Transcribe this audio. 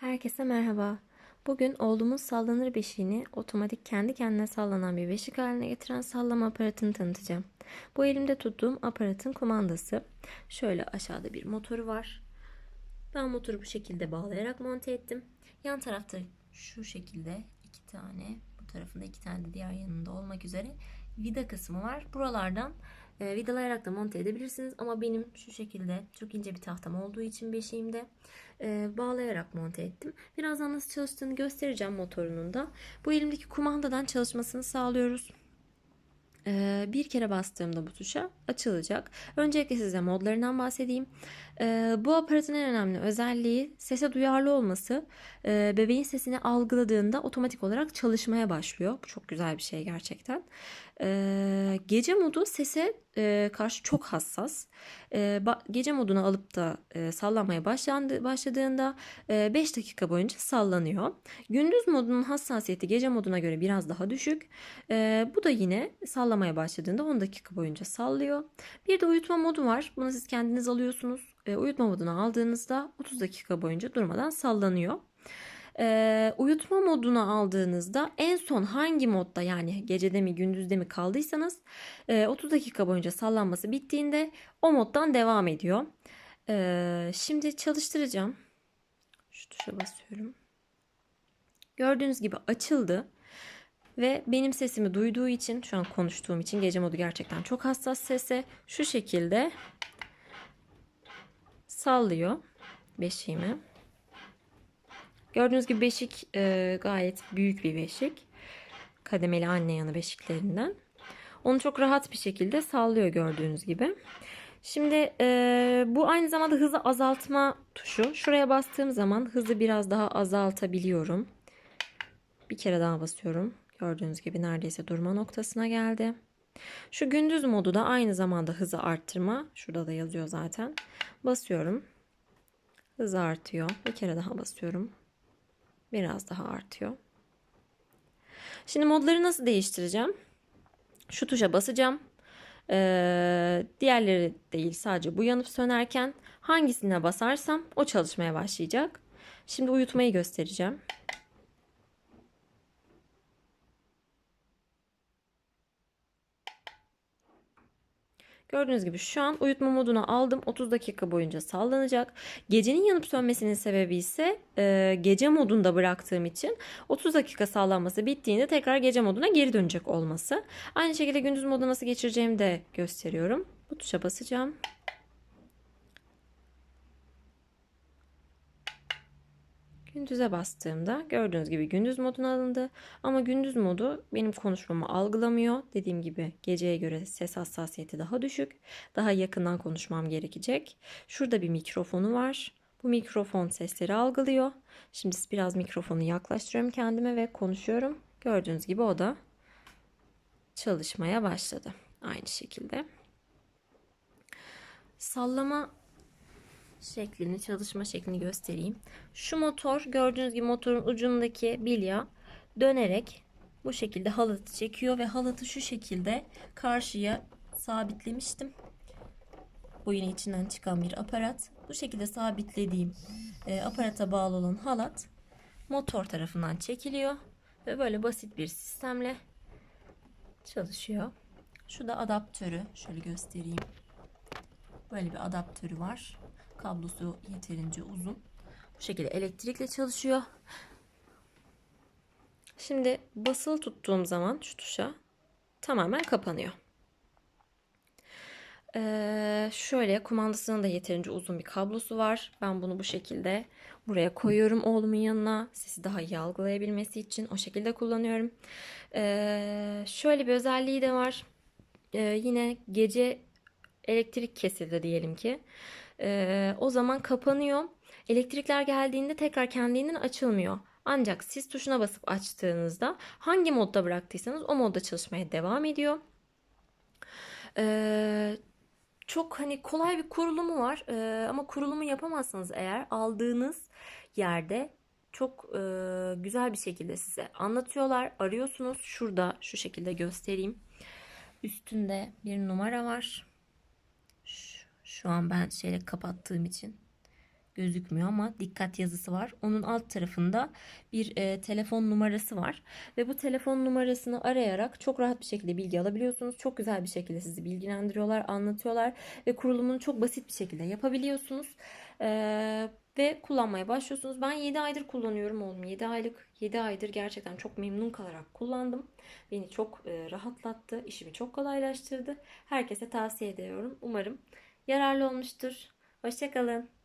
Herkese merhaba. Bugün oğlumuz sallanır beşiğini otomatik kendi kendine sallanan bir beşik haline getiren sallama aparatını tanıtacağım. Bu elimde tuttuğum aparatın kumandası. Şöyle aşağıda bir motoru var. Ben motoru bu şekilde bağlayarak monte ettim. Yan tarafta şu şekilde iki tane, bu tarafında iki tane de diğer yanında olmak üzere vida kısmı var. Buralardan e, vidalayarak da monte edebilirsiniz ama benim şu şekilde çok ince bir tahtam olduğu için beşiğimde e, bağlayarak monte ettim. Birazdan nasıl çalıştığını göstereceğim motorunun da. Bu elimdeki kumandadan çalışmasını sağlıyoruz. E, bir kere bastığımda bu tuşa açılacak. Öncelikle size modlarından bahsedeyim. E, bu aparatın en önemli özelliği sese duyarlı olması. E, bebeğin sesini algıladığında otomatik olarak çalışmaya başlıyor. Bu çok güzel bir şey gerçekten. E, gece modu sese e, karşı çok hassas. E, gece modunu alıp da e, sallanmaya başladığında 5 dakika boyunca sallanıyor. Gündüz modunun hassasiyeti gece moduna göre biraz daha düşük. bu da yine sallamaya başladığında 10 dakika boyunca sallıyor. Bir de uyutma modu var. Bunu siz kendiniz alıyorsunuz. uyutma modunu aldığınızda 30 dakika boyunca durmadan sallanıyor e, uyutma moduna aldığınızda en son hangi modda yani gecede mi gündüzde mi kaldıysanız e, 30 dakika boyunca sallanması bittiğinde o moddan devam ediyor. E, şimdi çalıştıracağım. Şu tuşa basıyorum. Gördüğünüz gibi açıldı. Ve benim sesimi duyduğu için şu an konuştuğum için gece modu gerçekten çok hassas sese şu şekilde sallıyor beşiğimi. Gördüğünüz gibi beşik e, gayet büyük bir beşik. Kademeli anne yanı beşiklerinden. Onu çok rahat bir şekilde sallıyor gördüğünüz gibi. Şimdi e, bu aynı zamanda hızı azaltma tuşu. Şuraya bastığım zaman hızı biraz daha azaltabiliyorum. Bir kere daha basıyorum. Gördüğünüz gibi neredeyse durma noktasına geldi. Şu gündüz modu da aynı zamanda hızı arttırma. Şurada da yazıyor zaten. Basıyorum. Hızı artıyor. Bir kere daha basıyorum biraz daha artıyor. Şimdi modları nasıl değiştireceğim? Şu tuşa basacağım. Ee, diğerleri değil sadece bu yanıp sönerken hangisine basarsam o çalışmaya başlayacak. Şimdi uyutmayı göstereceğim. Gördüğünüz gibi şu an uyutma moduna aldım. 30 dakika boyunca sallanacak. Gecenin yanıp sönmesinin sebebi ise e, gece modunda bıraktığım için 30 dakika sallanması bittiğinde tekrar gece moduna geri dönecek olması. Aynı şekilde gündüz modu nasıl geçireceğimi de gösteriyorum. Bu tuşa basacağım. Gündüze bastığımda gördüğünüz gibi gündüz moduna alındı. Ama gündüz modu benim konuşmamı algılamıyor. Dediğim gibi geceye göre ses hassasiyeti daha düşük. Daha yakından konuşmam gerekecek. Şurada bir mikrofonu var. Bu mikrofon sesleri algılıyor. Şimdi biraz mikrofonu yaklaştırıyorum kendime ve konuşuyorum. Gördüğünüz gibi o da çalışmaya başladı. Aynı şekilde. Sallama şeklini, çalışma şeklini göstereyim. Şu motor gördüğünüz gibi motorun ucundaki bilya dönerek bu şekilde halatı çekiyor ve halatı şu şekilde karşıya sabitlemiştim. Bu yine içinden çıkan bir aparat. Bu şekilde sabitlediğim e, aparata bağlı olan halat motor tarafından çekiliyor ve böyle basit bir sistemle çalışıyor. Şu da adaptörü. Şöyle göstereyim. Böyle bir adaptörü var. Kablosu yeterince uzun. Bu şekilde elektrikle çalışıyor. Şimdi basılı tuttuğum zaman şu tuşa tamamen kapanıyor. Ee, şöyle kumandasının da yeterince uzun bir kablosu var. Ben bunu bu şekilde buraya koyuyorum oğlumun yanına. Sesi daha iyi algılayabilmesi için o şekilde kullanıyorum. Ee, şöyle bir özelliği de var. Ee, yine gece elektrik kesildi diyelim ki. Ee, o zaman kapanıyor. Elektrikler geldiğinde tekrar kendinden açılmıyor. Ancak siz tuşuna basıp açtığınızda hangi modda bıraktıysanız o modda çalışmaya devam ediyor. Ee, çok hani kolay bir kurulumu var ee, ama kurulumu yapamazsanız eğer aldığınız yerde çok e, güzel bir şekilde size anlatıyorlar. Arıyorsunuz. Şurada şu şekilde göstereyim. Üstünde bir numara var. Şu an ben şeyle kapattığım için gözükmüyor ama dikkat yazısı var. Onun alt tarafında bir e, telefon numarası var ve bu telefon numarasını arayarak çok rahat bir şekilde bilgi alabiliyorsunuz. Çok güzel bir şekilde sizi bilgilendiriyorlar, anlatıyorlar ve kurulumunu çok basit bir şekilde yapabiliyorsunuz. Ee, ve kullanmaya başlıyorsunuz. Ben 7 aydır kullanıyorum oğlum. 7 aylık 7 aydır gerçekten çok memnun kalarak kullandım. Beni çok e, rahatlattı. işimi çok kolaylaştırdı. Herkese tavsiye ediyorum. Umarım yararlı olmuştur. Hoşçakalın.